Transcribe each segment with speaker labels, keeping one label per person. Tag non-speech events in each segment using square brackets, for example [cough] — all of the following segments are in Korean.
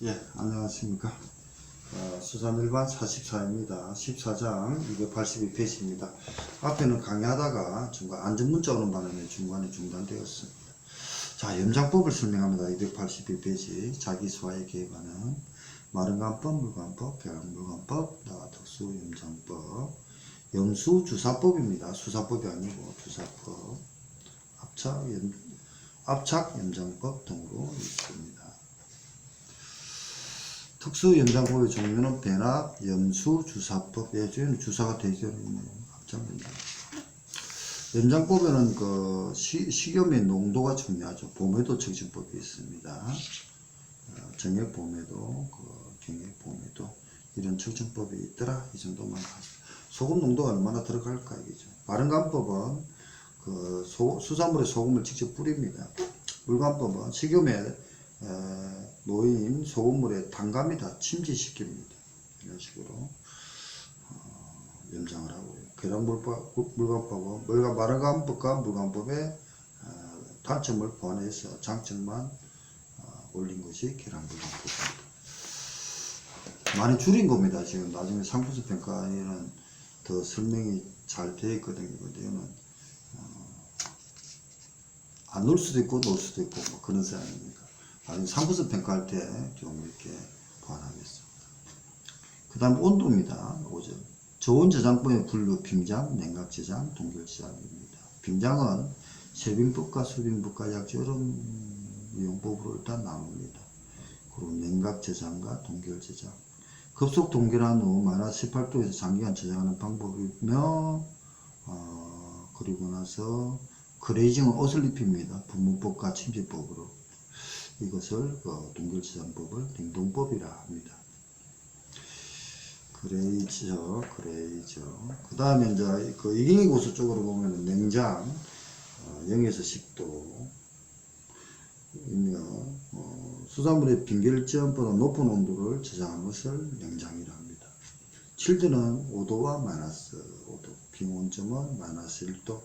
Speaker 1: 예, 안녕하십니까. 어, 수산일반 44입니다. 14장 282페이지입니다. 앞에는 강의하다가 중간 안전문자 오는 바람에 중간에 중단되었습니다. 자, 염장법을 설명합니다. 282페이지. 자기소화에 개입하는 마른간법, 물간법, 계량물간법, 나 특수염장법, 염수주사법입니다. 수사법이 아니고 주사법, 압착 염장법 등으로 있습니다. 특수 염장법의 종류는 배납, 염수, 주사법. 예, 저희는 주사가 되어 있네요. 합장입니다. 염장법에는 그 시, 식염의 농도가 중요하죠. 봄에도 측정법이 있습니다. 어, 정액 봄에도, 그 경액 봄에도 이런 측정법이 있더라. 이 정도만 하죠. 소금 농도가 얼마나 들어갈까 이거죠. 마른간법은 그 소, 수산물에 소금을 직접 뿌립니다. 물간법은 식염에 에, 놓인 소금물에 단감이 다 침지시킵니다. 이런 식으로 어, 염장을 하고요. 계량물법, 물간법은 물간 마른간법과 물간법의 어, 단점을 보완해서 장점만 어, 올린 것이 계량물간법입니다. 많이 줄인 겁니다. 지금 나중에 상품성 평가에는 더 설명이 잘 되어 있거든요. 이거는 어, 안 넣을 수도 있고 넣을 수도 있고 뭐 그런 사항입니다. 나중에 상품성 평가할 때 좀 이렇게 보완하겠습니다. 그 다음 온도입니다. 5점. 저온 저장법의 분류 빙장, 냉각 저장, 동결 저장입니다. 빙장은 쉐빙법과 수빙법과 약저름 이용법으로 일단 나눕니다. 그리고 냉각 저장과 동결 저장. 급속 동결한 후 마이너스 18도에서 장기간 저장하는 방법이며 어, 그리고 나서 그레이징은 옷을 입힙니다. 분무법과 침지법으로 이것을 그 동결 저장법을 냉동법이라 합니다. 그레이저, 그레이저. 그 다음에 이제 그 이경희 고수 쪽으로 보면 냉장 어, 0에서 10도 이며 어, 수산물의 빙결점보다 높은 온도를 저장하는 것을 냉장이라 합니다. 7도는 5도와 마이너스 5도, 빙온점은 마이너스 1도,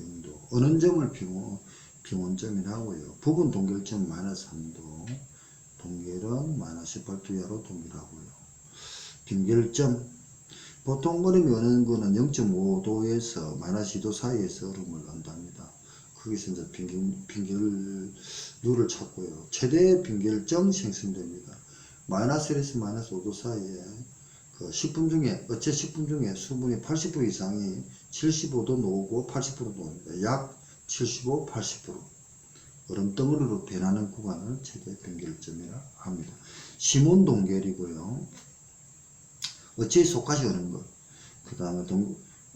Speaker 1: 0도. 어느 점을 빙온, 빙온점이라 하고요. 부분 동결점 마이너스 3도, 동결은 마이너스 18도 이하로 동결하고요. 빙결점 보통 얼음이 어는 거는 0.5도에서 마이너스 2도 사이에서 얼음을 넣는답니다. 거기서 이제 빙결, 빙결률을 찾고요. 최대 빙결점 생성됩니다. 마이너스 1에서 마이너스 5도 사이에 그 식품 중에, 어째 식품 중에 수분이 80% 이상이 75도 녹고 80% 녹습니다. 약 75, 80% 얼음 덩어리로 변하는 구간을 최대 빙결점이라 합니다. 심온 동결이고요. 어찌 속까지 오는 것. 그 다음에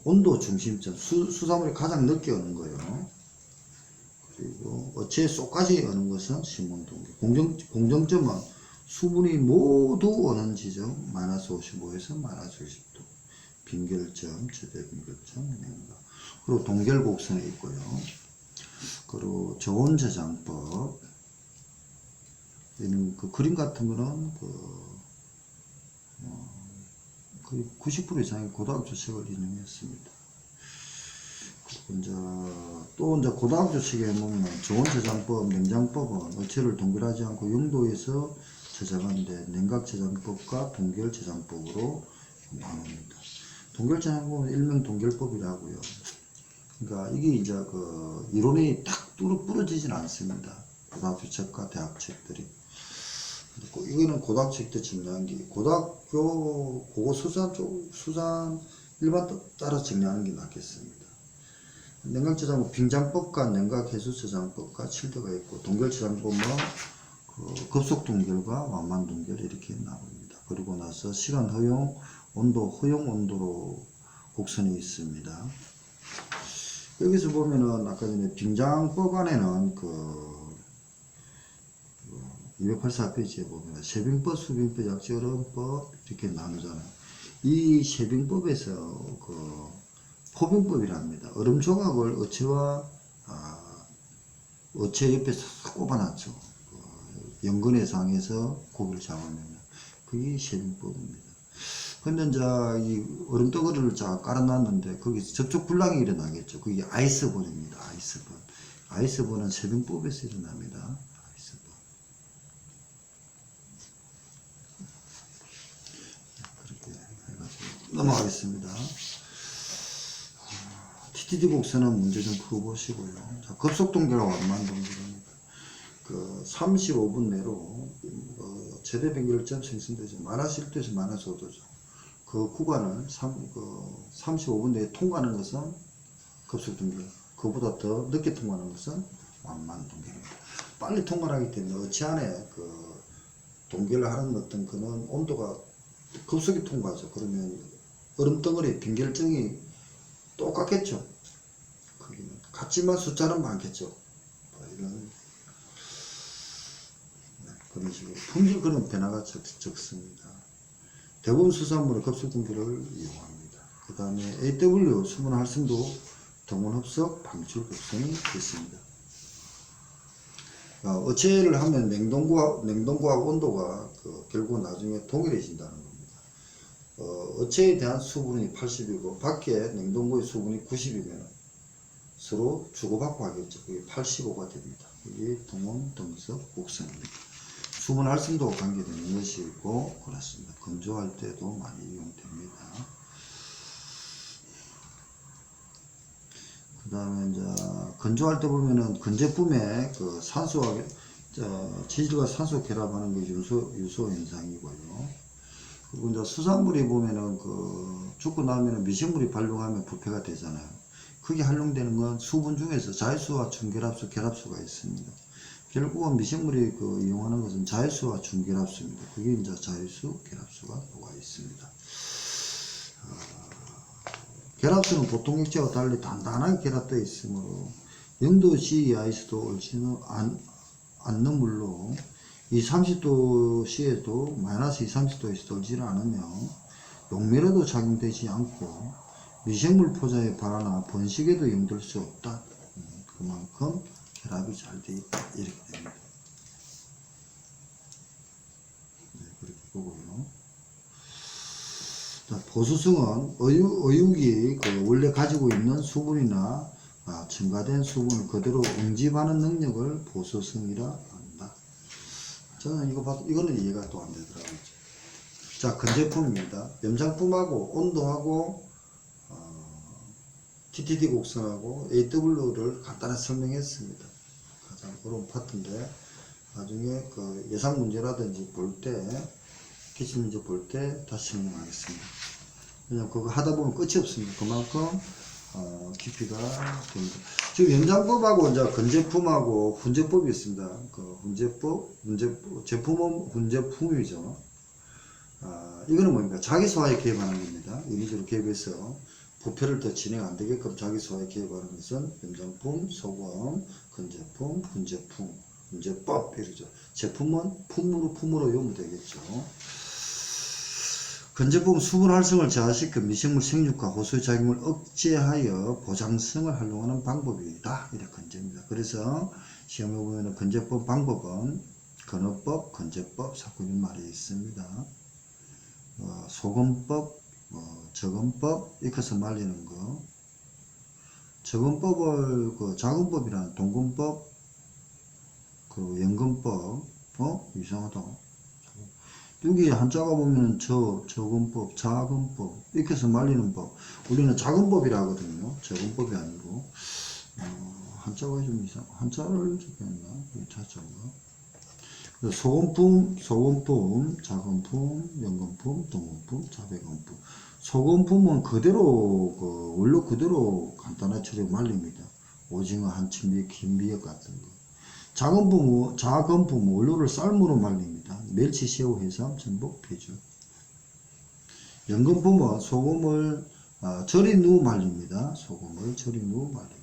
Speaker 1: 온도 중심점, 수, 수산물이 가장 늦게 오는 거예요. 그리고 어찌 속까지 오는 것은 심온동계. 공정, 공정점은 수분이 모두 오는 지점, 마이너스 55에서 마이너스 60도. 빙결점, 최대 빙결점, 냉각. 그리고 동결 곡선에 있고요. 그리고 저온 저장법. 그 그림 같은 거는 그, 어, 거의 90% 이상의 고등학교 책을 인용했습니다. 이제 또 이제 고등학교 책에 보면 저온 저장법, 냉장법은 어체를 동결하지 않고 영도에서 저장하는데 냉각 저장법과 동결 저장법으로 나눕니다. 동결 저장법은 일명 동결법이라고요. 그러니까 이게 이제 그 이론이 딱 뚫어 부러지진 않습니다. 고등학교 책과 대학 책들이. 이거는 고등학교 때 정리한 게 고등학교 고고 수산 쪽 수산 일반 따라 정리하는 게 낫겠습니다. 냉각저장법 빙장법과 냉각해수저장법과 7도가 있고 동결저장법은 그 급속 동결과 완만 동결 이렇게 나옵니다. 그리고 나서 시간 허용 온도 허용 온도로 곡선이 있습니다. 여기서 보면은 아까 전에 빙장법 안에는 그 284페이지에 보면 세빙법, 수빙법, 약지어른법 이렇게 나누잖아요. 이 세빙법에서 그 포빙법이랍니다. 얼음 조각을 어체와 아, 어체 옆에 싹 꼽아놨죠. 그 연근의 상에서 고기를 잡으면 그게 세빙법입니다. 그러면 자이 얼음 떡어리를 자 깔아놨는데 거기서 접촉 불량이 일어나겠죠. 그게 아이스본입니다. 아이스본. 아이스본은 세균법에서 일어납니다. 아이스본. 그렇게 해가지고 넘어가겠습니다. 아, TTD 곡선은 문제 좀 풀어보시고요. 자, 급속동결과 완만동결입니다. 그 35분 내로 어, 제대 변결점 생성되죠. 만화 1도에서 만화 5도죠. 그 구간을 3, 그 35분 내에 통과하는 것은 급속동계. 그보다 더 늦게 통과하는 것은 완만 동계입니다. 빨리 통과하기 때문에 어치 안에 그 동계를 하는 어떤 그는 온도가 급속히 통과하죠. 그러면 얼음 덩어리 빈결정이 똑같겠죠. 크기는 같지만 숫자는 많겠죠. 뭐 이런 네, 그런 식으로 품질 그런 변화가 적, 적습니다. 대부분 수산물은 급속 분기를 이용합니다. 그 다음에 AW 수분 활성도 동원 흡석 방출 곡선이 있습니다. 어, 어체를 하면 냉동과 냉동과 온도가 그 결국 나중에 동일해진다는 겁니다. 어, 어체에 대한 수분이 80이고 밖에 냉동고의 수분이 90이면 서로 주고받고 하겠죠. 그게 85가 됩니다. 이게 동원 등석 곡선입니다. 수분 활성도가 관계되는 것이고 그렇습니다. 건조할 때도 많이 이용됩니다. 그 다음에 이제 건조할 때 보면은 건제품에 그 산소와 저 지질과 산소 결합하는 게 유소 유소 현상이고요. 그리고 이제 수산물이 보면은 그 죽고 나면은 미생물이 발병하면 부패가 되잖아요. 그게 활용되는 건 수분 중에서 자유수와 중결합수, 결합수가 있습니다. 결국은 미생물이 그 이용하는 것은 자유수와 중결합수입니다. 그게 이제 자유수, 결합수가 녹아 있습니다. 결합수는 보통 액체와 달리 단단하게 결합되어 있으므로 0도 C 이하에서도 옳지는 않, 않는 물로 이 30도 C에도 마이너스 2, 30도에서도 옳지는 않으며 용매로도 작용되지 않고 미생물 포자의 발화나 번식에도 용될 수 없다. 음, 그만큼 결합이 잘 되어 있다. 이렇게 됩니다. 네, 그렇게 보고요. 자, 보수성은 어육, 어육이 그 원래 가지고 있는 수분이나 아, 첨가된 수분을 그대로 응집하는 능력을 보수성이라 한다. 저는 이거 봐도 이거는 이해가 또 안 되더라고요. 자, 건제품입니다. 염장품하고 온도하고 어, TTD 곡선하고 AW를 간단히 설명했습니다. 가장 어려운 파트인데 나중에 그 예상 문제라든지 볼 때 기출 문제 볼 때 다시 설명하겠습니다. 왜냐면 그거 하다 보면 끝이 없습니다. 그만큼 어, 깊이가 됩니다. 지금 연장법하고 이제 건제품하고 훈제법이 있습니다. 그 훈제법, 훈제법, 제품은 훈제품이죠. 아, 이거는 뭡니까? 자기 소화에 개입하는 겁니다. 인위적으로 개입해서 부패를 더 진행 안 되게끔 자기 소화에 개입하는 것은 연장품, 소금, 건제품, 훈제품, 훈제법 이러죠. 제품은 품으로 품으로 외우면 되겠죠. 건제품 수분 활성을 저하시켜 미생물 생육과 호수의 작용을 억제하여 보장성을 활용하는 방법이다. 이렇게 건제입니다. 그래서 시험에 보면 건제법 방법은 건어법, 건제법, 사건인 말이 있습니다. 어, 소금법, 어, 적은법, 익혀서 말리는 거. 적은법을 그 작은법이라는 동근법, 그리고 연근법, 어? 이상하다. 여기 한자가 보면 저, 적은법, 작은법, 익혀서 말리는 법. 우리는 작은법이라 하거든요. 적은법이 아니고. 어, 한자가 좀 이상, 한자를 적혔나? 차자인가? 소금품, 소금품, 작은품, 연금품, 동금품, 자백금품. 소금품은 그대로, 그, 원료 그대로 간단하게 처리 말립니다. 오징어, 한치미, 김미역 같은 거. 작은 품, 작은 품 원료를 쌀무로 말립니다. 멸치, 새우, 해삼, 전복, 배주. 연금품은 소금을 아, 절인 후 말립니다. 소금을 절인 후 말립니다.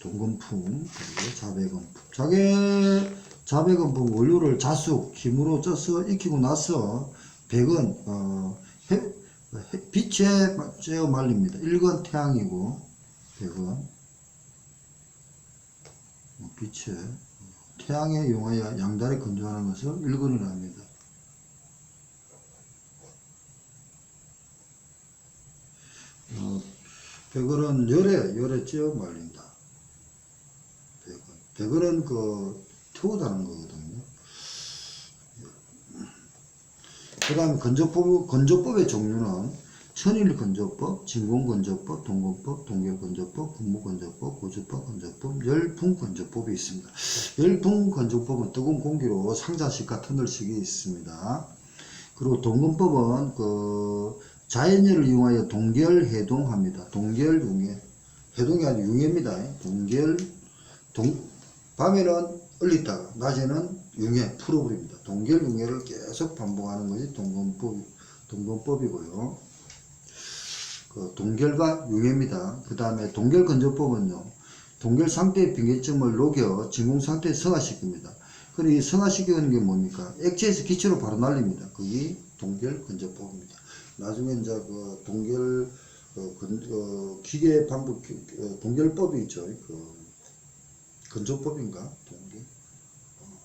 Speaker 1: 동금품 그리고 자배금품. 자개 자배금품 원료를 자숙 김으로 쪄서 익히고 나서 백은 어, 해, 해- 빛에 쬐어 말립니다. 1건 태양이고 백은 빛에 태양에 이용하여 양다리 건조하는 것을 일근이라 합니다. 어, 백을은 열에 열에 찌어 말린다. 백을은 그 태우다는 거거든요. 그 다음에 건조법, 건조법의 종류는 천일건조법, 진공건조법, 동건법, 동결건조법, 분무건조법, 고주법 건조법, 열풍건조법이 있습니다. 열풍건조법은 뜨거운 공기로 상자식과 터널식이 있습니다. 그리고 동건법은 그 자연열을 이용하여 동결 해동합니다. 동결 융해. 해동이 아니라 융해입니다. 동결 동 밤에는 얼리다가 낮에는 융해 풀어버립니다. 동결 융해를 계속 반복하는 것이 동건법 동건법이고요. 그 동결과 융해입니다. 그 다음에 동결 건조법은요. 동결 상태의 빙계점을 녹여 진공 상태에 성화시킵니다. 그리고 이 성화시키는 게 뭡니까? 액체에서 기체로 바로 날립니다. 그게 동결 건조법입니다. 나중에 이제 그 동결 어, 건, 어, 기계 기- 어, 동결법이 있죠. 그 건조법인가? 동결. 어.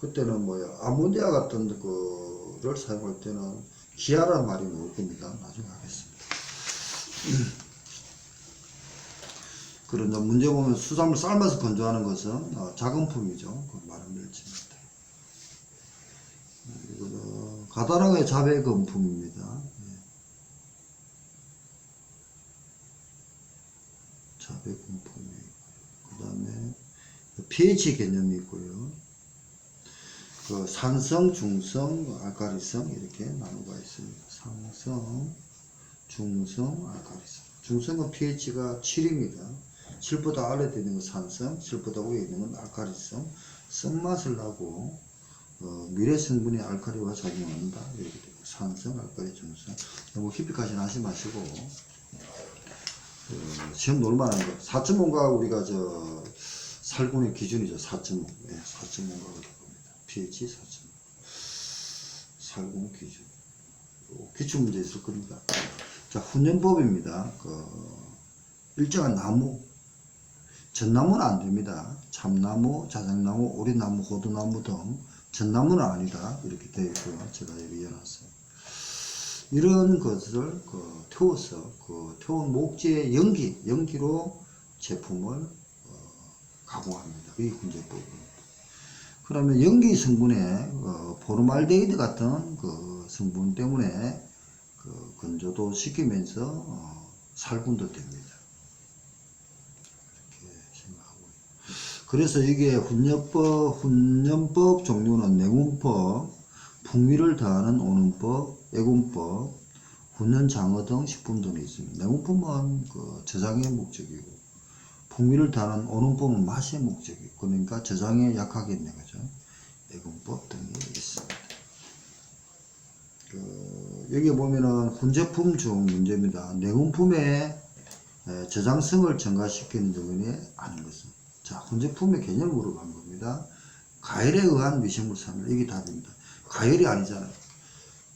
Speaker 1: 그때는 뭐야 아모니아 같은 거를 사용할 때는 기아라는 말이 나올 겁니다. 나중에 하겠습니다. [clears throat] 그런 문제 보면 수산물 삶아서 건조하는 것은 어, 작은품이죠. 그 마른 멸치입니다. 이거는 가다랑의 자배 건품입니다. 예. 자배 건품이 그 다음에 pH 개념이 있고요. 그 산성, 중성, 알카리성 이렇게 나누가 있습니다. 산성, 중성, 알카리성. 중성은 pH가 7입니다. 7보다 아래 있는 건 산성, 7보다 위에 있는 건 알카리성. 쓴맛을 나고 어, 미래 성분이 알카리와 작용한다. 이렇게 되고 산성, 알카리, 중성. 너무 깊이 가진 하지 마시고 그 시험 놀만한 거. 4.5가 우리가 저 살군의 기준이죠. 4.5. 예, 4.5가 그럴 겁니다. pH 4.5. 살군 기준. 요 기출 문제 있을 겁니다. 자, 훈연법입니다. 그 일정한 나무. 전나무는 안 됩니다. 참나무, 자작나무, 오리나무, 호두나무 등 전나무는 아니다. 이렇게 되어 있고요. 제가 여기 이어놨어요. 이런 것을 그 태워서 그 태운 목재의 연기, 연기로 제품을 어, 가공합니다. 이게 훈제법입니다. 그러면 연기 성분에 어, 포르말데히드 같은 그 성분 때문에 그 건조도 시키면서 어, 살균도 됩니다. 이렇게 생각하고 그래서 이게 훈연법, 훈연법 종류는 냉운법, 풍미를 더하는 오는법, 애군법, 훈연 장어 등 식품 등이 있습니다. 냉운법은 그 저장의 목적이고, 풍미를 더하는 오는법은 맛의 목적이고, 그러니까 저장에 약하겠네, 그죠? 애군법 등이 있습니다. 그, 여기 보면은 훈제품 중 문제입니다. 에, 저장성을 증가시키는 등에 아는 것은. 자, 훈제품의 개념을 물어본 겁니다. 가열에 의한 미생물 산물, 이게 답입니다. 가열이 아니잖아요.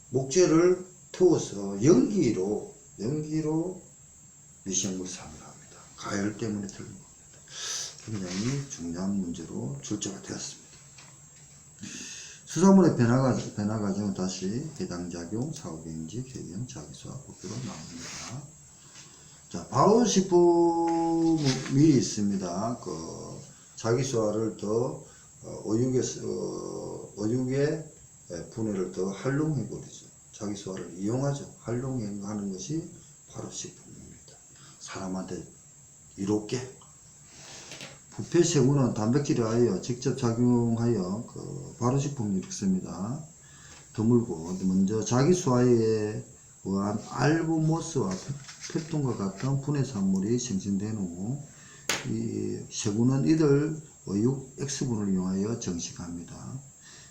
Speaker 1: 목재를 태워서 연기로, 연기로 미생물 산물합니다. 가열 때문에 틀린 겁니다. 굉장히 중요한 문제로 출제가 되었습니다. 수산물의 변화, 과- 변화 과정은 다시 해당작용, 사후경지, 개념, 자기소화, 법표로 나옵니다. 자, 발효식품이 있습니다. 그, 자기소화를 더, 어, 어육에, 어, 어육의 에, 분해를 더 활용해버리죠. 자기소화를 이용하죠. 활용하는 것이 발효식품입니다. 사람한테 이롭게. 부패세군은 단백질에 하여 직접 작용하여 그 발효식품을 일으킵니다. 드물고 먼저 자기 소화에 의한 알부모스와 펩톤과 같은 분해 산물이 생성된 후 이 세군은 이들 어육 X분을 이용하여 정식합니다.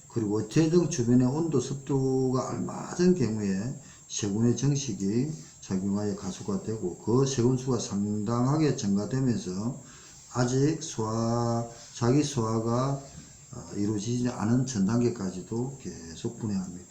Speaker 1: 그리고 재정 주변의 온도 습도가 알맞은 경우에 세군의 정식이 작용하여 가속화되고 그 세군수가 상당하게 증가되면서 아직 소화 자기 소화가 어, 이루어지지 않은 전 단계까지도 계속 분해합니다.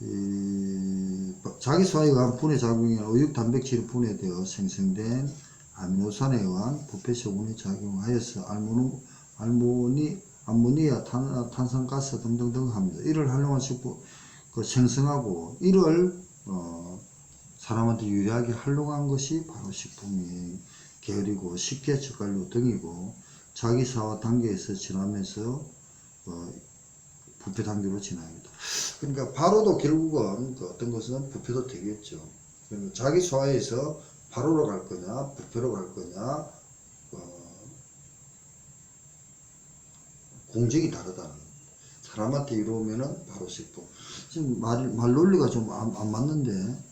Speaker 1: 이, 자기 소화에 의한 분해 작용에 의육 단백질이 분해되어 생성된 아미노산에 의한 부패세군이 작용하여서 알모니, 알모니, 암모니아, 탄, 탄산가스 등등등 합니다. 이를 활용한 식품, 그 생성하고 이를 어, 사람한테 유리하게 활용한 것이 바로 식품이 계열이고 식계 젓갈류 등이고 자기사화 단계에서 지나면서 어, 부패 단계로 진행합니다. 그러니까 바로도 결국은 그 어떤 것은 부패도 되겠죠. 그러니까 자기 소화에서 바로로 갈 거냐, 부패로 갈 거냐, 어, 공적이 다르다는. 사람한테 이루어면은 바로 식품. 지금 말, 말 논리가 좀 안, 안 맞는데,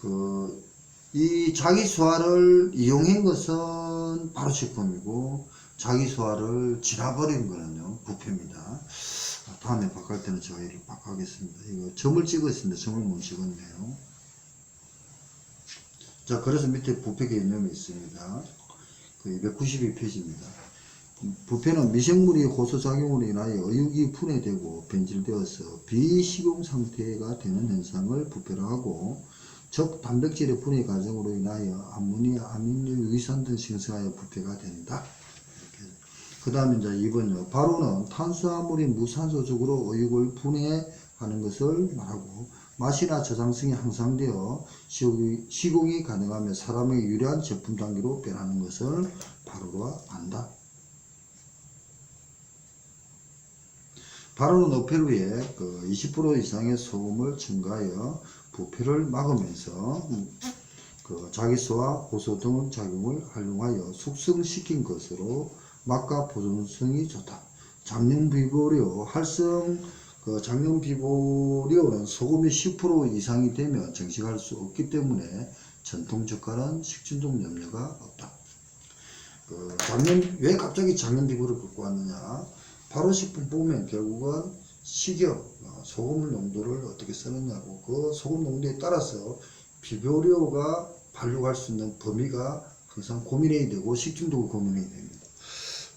Speaker 1: 그, 이 자기 소화를 이용한 것은 바로 식품이고, 자기 소화를 지나버린 거는요, 부패입니다. 아, 다음에 바꿀 때는 제가 이를 바꾸겠습니다. 이거 점을 찍었습니다. 점을 못 찍었네요. 자, 그래서 밑에 부패 개념이 있습니다. 그 292페이지입니다. 부패는 미생물이 호소작용으로 인하여 의육이 분해되고 변질되어서 비식용 상태가 되는 현상을 부패로 하고 즉 단백질의 분해 과정으로 인하여 암모니아, 아민류, 유기산 등 생성하여 부패가 된다. 그 다음에 이제 2번요. 바로는 탄수화물이 무산소적으로 의육을 분해하는 것을 말하고 맛이나 저장성이 향상되어 시공이, 시공이 가능하며 사람에게 유리한 제품 단계로 변하는 것을 바로로 한다. 바로는 어패 후에 그 20% 이상의 소금을 첨가하여 부패를 막으면서 음, 그 자기소와 호소 등 작용을 활용하여 숙성시킨 것으로 맛과 보존성이 좋다. 장염 비보료 활성 그 장염 비보료는 소금이 10% 이상이 되면 정식할 수 없기 때문에 전통 젓갈은 식중독 염려가 없다. 그 장염 왜 갑자기 장염 비보를 갖고 왔느냐? 바로 식품 보면 결국은 식용 어, 소금 농도를 어떻게 쓰느냐고 그 소금 농도에 따라서 비료료가 발육할 수 있는 범위가 항상 고민해야 되고 식중독을 고민해야 됩니다.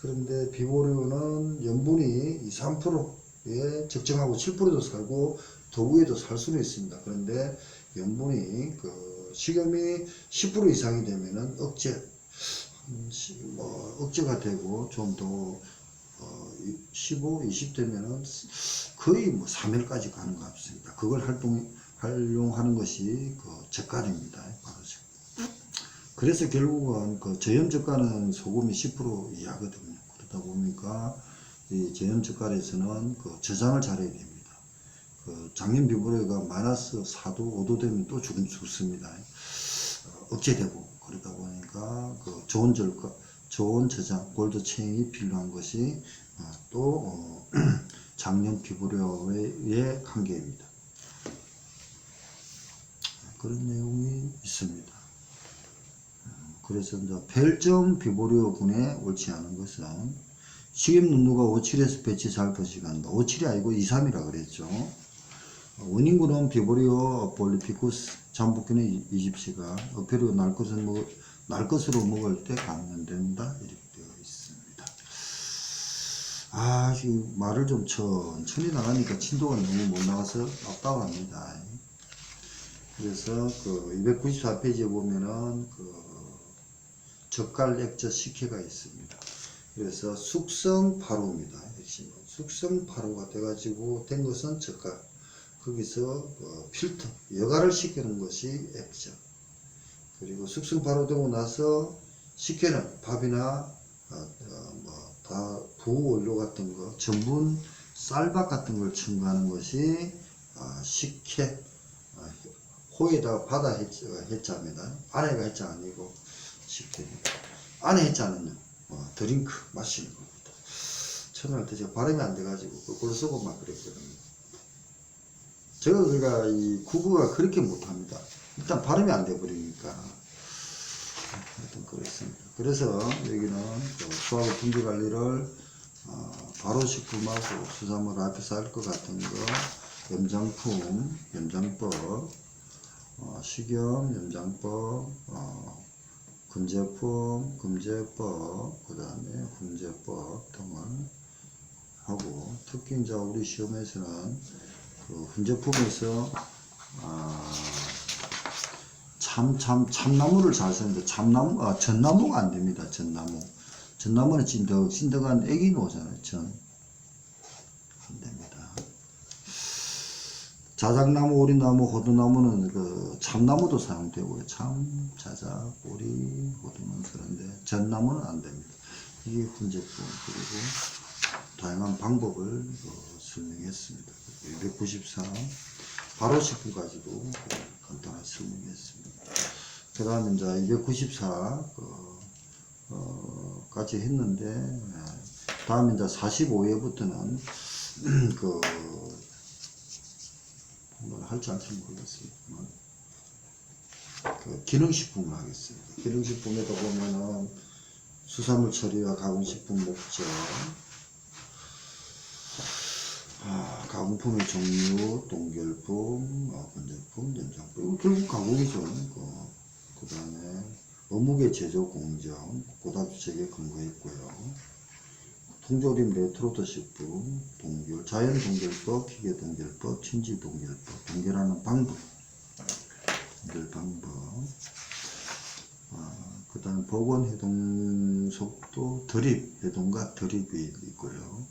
Speaker 1: 그런데 비료료는 염분이 2, 3%에 적정하고 7%도 살고 더 위에도 살 수는 있습니다. 그런데 염분이 그 식염이 10% 이상이 되면은 억제 뭐 억제가 되고 좀더 어, 15, 20 되면은 거의 뭐 3일까지 가는 것 같습니다. 그걸 활동, 활용하는 것이 그 젓갈입니다. 바로 젓갈. 그래서 결국은 그 저염 젓갈은 소금이 10% 이하거든요. 그러다 보니까 이 저염 젓갈에서는 그 저장을 잘해야 됩니다. 그 장염 비브레가 마이너스 4도, 5도 되면 또 죽, 죽습니다. 어, 억제되고 그러다 보니까 그 좋은 절과 좋은 저장 골드 체인이 필요한 것이 어, 또 어, 장염 비브레의 관계입니다. 그런 내용이 있습니다. 어, 그래서 이제 펠점 비보리오군에 옳지 않은 것은 식임 눈누가 57에서 배치 잘 퍼시간다. 57이 아니고 2, 3이라 그랬죠. 어, 원인군은 비보리오 볼리피쿠스 잠복균의 20시가 어페리오 날 것을 먹, 날 것으로 먹을 때 감염된다. 이렇게 되어 있습니다. 아, 이 말을 좀 천천히 나가니까 진도가 너무 못 나가서 답답합니다. 그래서 그 294페이지에 보면은 그 젓갈 액젓 식혜가 있습니다. 그래서 숙성 파로입니다. 핵심은 숙성 파로가 돼가지고 된 것은 젓갈. 거기서 어, 필터 여과를 시키는 것이 액젓. 그리고 숙성 파로 되고 나서 식혜는 밥이나 어, 뭐다 부원료 같은 거 전분 쌀밥 같은 걸 첨가하는 것이 어, 식혜 어, 호에다가 바다 해자, 해자입니다. 안에가 해자 아니고 식혜입니다. 안에 해자는요 어, 드링크 마시는 겁니다. 처음에 할때 제가 발음이 안 돼가지고 그걸 쓰고 막 그랬거든요. 제가 그러니까 이 국어가 그렇게 못합니다. 일단 발음이 안 돼 버리니까 하여튼 그렇습니다. 그래서 여기는 그 수하고 분배 관리를 어, 바로 식품하고 수산물 앞에서 할 것 같은 거 염장품, 염장법, 어, 식염, 염장법, 어, 금제품, 금제법, 그 다음에 훈제법 등을 하고 특히 이제 우리 시험에서는 그 훈제품에서 아, 참, 참, 참나무를 잘 쓰는데, 참나무, 아, 전나무가 안 됩니다, 전나무. 전나무는 찐득, 찐득한 애기 노잖아요, 전. 안 됩니다. 자작나무, 오리나무, 호두나무는 그 참나무도 사용되고요. 참, 자작, 오리, 호두는 그런데 전나무는 안 됩니다. 이게 훈제품, 그리고 다양한 방법을 그 설명했습니다. 293 바로 식품까지도 간단하게 설명했습니다. 그 다음에 이제 294 그, 어, 까지 했는데 예, 다음에 이제 45회부터는 그뭘 할지 할지 모르겠습니다만 그 기능식품을 하겠습니다. 기능식품에다 보면은 수산물 처리와 가공식품 목적 아, 가공품의 종류, 동결품, 어, 건조품, 연장품 이거 결국 가공이죠. 그, 그 다음에 어묵의 제조 공정, 고다주책에 근거했고요. 통조림 레트로트 식품, 동결, 자연 동결법, 기계 동결법, 침지 동결법, 동결하는 방법, 동결 방법, 아, 그 다음 복원 해동 속도, 드립, 해동과 드립이 있고요.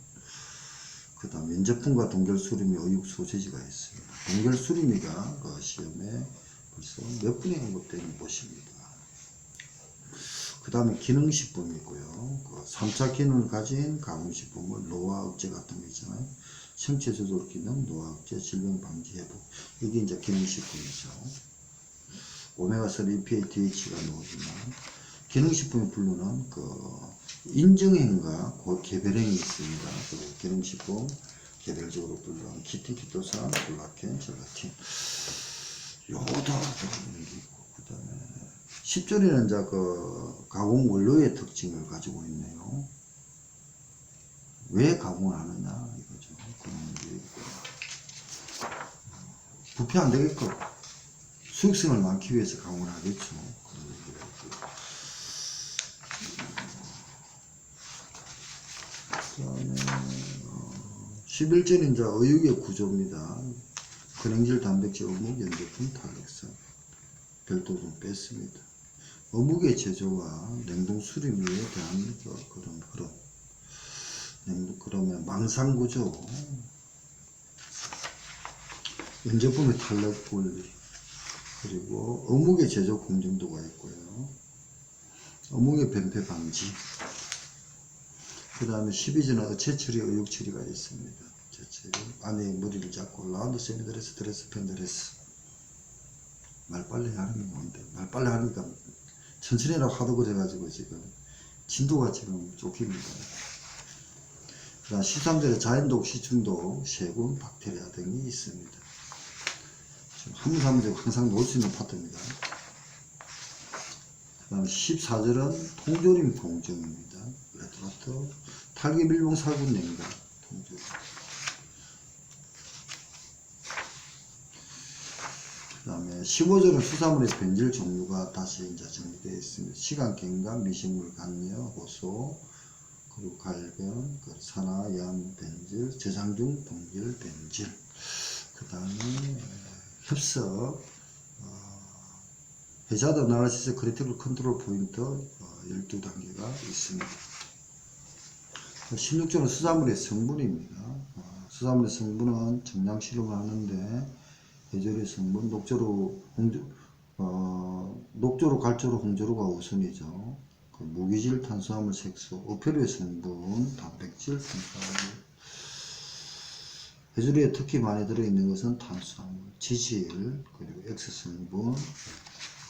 Speaker 1: 그 다음 면제품과 동결수림이 의육 소재지가 있습니다. 동결수림이가 그 시험에 벌써 몇 분의 언급된 곳입니다. 그 다음에 기능식품이 있고요. 그 3차 기능을 가진 가공식품을 노화 억제 같은 거 있잖아요. 생체 조절 기능, 노화 억제, 질병 방지 회복. 이게 이제 기능식품이죠. 오메가3 EPA, DH가 나오지만 기능식품의 분류는 그 인증행과 곧 개별행이 있습니다. 그리고 기능식품 개별적으로 분류한 키틴, 키토산, 콜라겐, 젤라틴, 요다 그 다음에 10절에는 이제 그 가공 원료의 특징을 가지고 있네요. 왜 가공을 하느냐 이거죠. 그런 게 있고 부패 안 되겠고 수익성을 많기 위해서 가공을 하겠죠. 그런 얘기가 있고. 그다음에 어, 11절은 이제 의육의 구조입니다. 근행질, 단백질, 어묵, 연제품, 탄력성 별도 좀 뺐습니다. 어묵의 제조와 냉동 수림에 대한 그, 그런 흐름 냉동 그러면 망상 구조 연제품의 탄력 원리 그리고 어묵의 제조 공정도가 있고요. 어묵의 변폐 방지 그 다음에 12주는 어체 처리, 의욕 처리가 있습니다. 처리. 안에 머리를 잡고 라운드 세미드레스, 드레스, 펜드레스. 말빨리 하는 게 뭔데? 말빨리 하니까 천천히 하라고 하도 그래가지고 지금 진도가 지금 쫓깁니다. 그 다음 13절에 자연독, 시중독, 세균, 박테리아 등이 있습니다. 한무사무제 항상 놓을 수 있는 파트입니다. 그 다음 14절은 통조림 공정입니다. 레트라트 탈기 밀봉 살균 냉각 통조림 그 다음에 15절은 수산물의 변질 종류가 다시 이제 정리되어 있습니다. 시간 경감, 미식물 간여, 호소, 그리고 갈변, 그 산화, 양, 변질, 저장 중 동질, 변질. 그 다음에 협석, 어, 해자드 나라시스 크리티컬 컨트롤 포인트 어, 12단계가 있습니다. 16조는 수산물의 성분입니다. 어, 수산물의 성분은 정량 실험을 하는데 해조류 성분, 녹조로 홍조, 어, 녹조로 갈조로 홍조로가 우선이죠. 그 무기질, 탄수화물, 색소, 어패류의 성분, 단백질, 탄수화물. 해조류에 특히 많이 들어있는 것은 탄수화물, 지질, 그리고 액체 성분,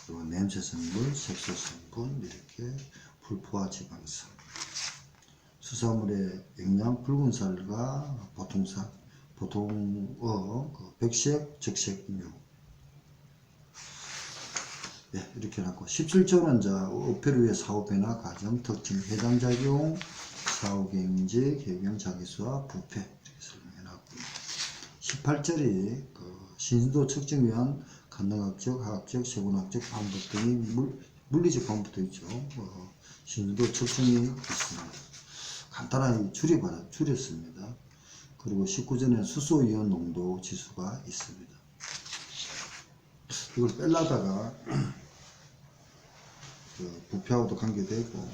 Speaker 1: 그리고 냄새 성분, 색소 성분, 이렇게 불포화 지방산. 수산물의 영양 붉은살과 보통살, 보통어, 그 백색, 적색류. 네, 이렇게 해놨고, 17조는 이제 어패류의 변화 과정, 특징, 해당작용, 사후 경제, 개경 자기수와 부패, 이렇게 설명해 놨고, 18절이 그 신도 측정 위한 간능학적, 화학적, 세분학적 방법 등이 물, 물리적 방법도 있죠. 어, 신도 측정이 있습니다. 간단하게 줄여봐, 줄였습니다. 그리고 19전에 수소이온 농도 지수가 있습니다. 이걸 뺄라다가 [clears throat] 그 부패하고도 관계되고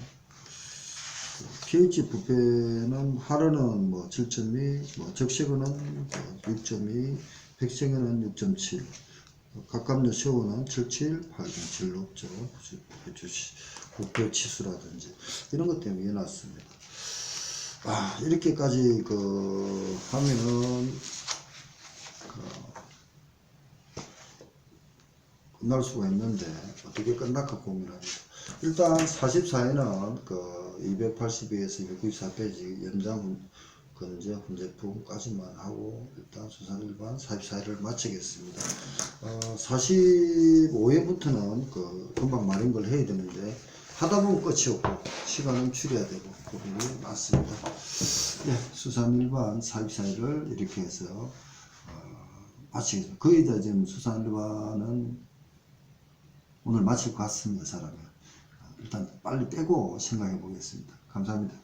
Speaker 1: 그 pH 부패는 하루는 뭐 7.2, 뭐 적색어는 6.2, 백색어는 6.7, 각각류 세워는 77, 8.7 높죠. 부패 치수라든지 이런 것 때문에 해놨습니다. 아, 이렇게까지 그 하면은 그 끝날 수가 있는데 어떻게 끝날까 고민합니다. 일단 44회는 그 282에서 294페이지 연장 훈- 건재 훈제품까지만 하고 일단 수산 일반 44회를 마치겠습니다. 어, 45회부터는 그 금방 말인 걸 해야 되는데 하다 보면 끝이 없고 시간은 줄여야 되고 그 부분이 맞습니다. 예, 수산 일반 44회를 이렇게 해서 어, 마치겠습니다. 거의 다 지금 수산 일반은 오늘 마칠 것 같습니다, 사람이. 일단 빨리 빼고 생각해 보겠습니다. 감사합니다.